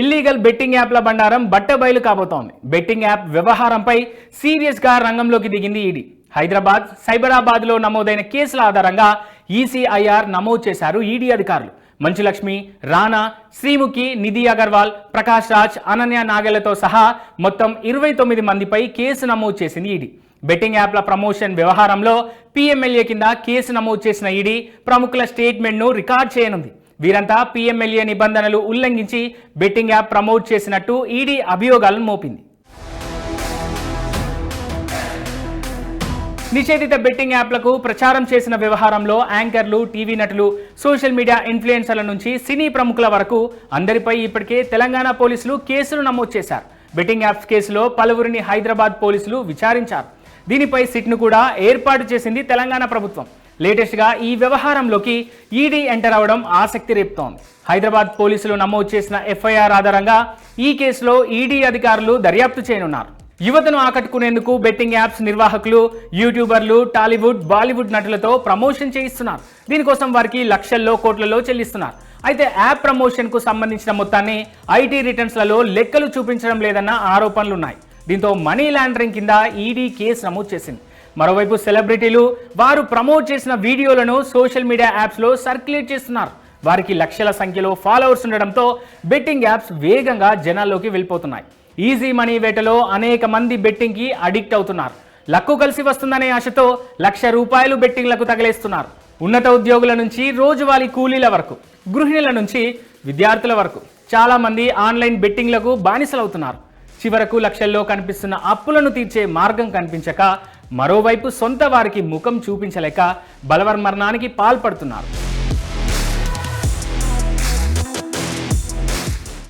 Illegal betting యాప్ల బండారం బట్టబయలు కాబోతోంది. బెట్టింగ్ యాప్ వ్యవహారంపై సీరియస్గా రంగంలోకి దిగింది ఈడీ. హైదరాబాద్ సైబరాబాద్లో నమోదైన కేసుల ఆధారంగా ఈసీఐఆర్ నమోదు చేశారు ఈడీ అధికారులు. మంచులక్ష్మి రాణా శ్రీముఖి నిధి అగర్వాల్ ప్రకాష్ రాజ్ అనన్య నాగలతో సహా మొత్తం ఇరవై తొమ్మిది మందిపై కేసు నమోదు చేసింది ఈడీ. బెట్టింగ్ యాప్ల ప్రమోషన్ వ్యవహారంలో పీఎంఎల్ఏ కింద కేసు నమోదు చేసిన ఈడీ ప్రముఖుల స్టేట్మెంట్ను రికార్డ్ చేయనుంది. వీరంతా పీఎంఎల్ఏ నిబంధనలు ఉల్లంఘించి బెట్టింగ్ యాప్ ప్రమోట్ చేసినట్టు ఈడీ అభియోగాలను మోపింది. నిషేధిత బెట్టింగ్ యాప్లకు ప్రచారం చేసిన వ్యవహారంలో యాంకర్లు టీవీ నటులు సోషల్ మీడియా ఇన్ఫ్లుయెన్సర్ల నుంచి సినీ ప్రముఖుల వరకు అందరిపై ఇప్పటికే తెలంగాణ పోలీసులు కేసులు నమోదు చేశారు. బెట్టింగ్ యాప్స్ కేసులో పలువురిని హైదరాబాద్ పోలీసులు విచారించారు. దీనిపై సిట్ను కూడా ఏర్పాటు చేసింది తెలంగాణ ప్రభుత్వం. లేటెస్ట్గా ఈ వ్యవహారంలోకి ఈడీ ఎంటర్ అవడం ఆసక్తి రేపుతోంది. హైదరాబాద్ పోలీసులు నమోదు చేసిన ఎఫ్ఐఆర్ ఆధారంగా ఈ కేసులో ఈడీ అధికారులు దర్యాప్తు చేయనున్నారు. యువతను ఆకట్టుకునేందుకు బెట్టింగ్ యాప్స్ నిర్వాహకులు యూట్యూబర్లు టాలీవుడ్ బాలీవుడ్ నటులతో ప్రమోషన్ చేయిస్తున్నారు. దీనికోసం వారికి లక్షల్లో కోట్లలో చెల్లిస్తున్నారు. అయితే యాప్ ప్రమోషన్కు సంబంధించిన మొత్తాన్ని ఐటీ రిటర్న్స్లలో లెక్కలు చూపించడం లేదన్న ఆరోపణలున్నాయి. దీంతో మనీ లాండరింగ్ కింద ఈడీ కేసు నమోదు చేసింది. మరోవైపు సెలబ్రిటీలు వారు ప్రమోట్ చేసిన వీడియోలను సోషల్ మీడియా యాప్స్లో సర్క్యులేట్ చేస్తున్నారు. వారికి లక్షల సంఖ్యలో ఫాలోవర్స్ ఉండడంతో బెట్టింగ్ యాప్స్ వేగంగా జనాల్లోకి వెళ్ళిపోతున్నాయి. ఈజీ మనీ వేటలో అనేక మంది బెట్టింగ్కి అడిక్ట్ అవుతున్నారు. లక్కు కలిసి వస్తుందనే ఆశతో లక్ష రూపాయలు బెట్టింగ్లకు తగిలేస్తున్నారు. ఉన్నత ఉద్యోగుల నుంచి రోజువారీ కూలీల వరకు గృహిణుల నుంచి విద్యార్థుల వరకు చాలామంది ఆన్లైన్ బెట్టింగ్లకు బానిసలవుతున్నారు. చివరకు లక్షల్లో కనిపిస్తున్న అప్పులను తీర్చే మార్గం కనిపించక మరోవైపు సొంత వారికి ముఖం చూపించలేక బలవన్మరణానికి పాల్పడుతున్నారు.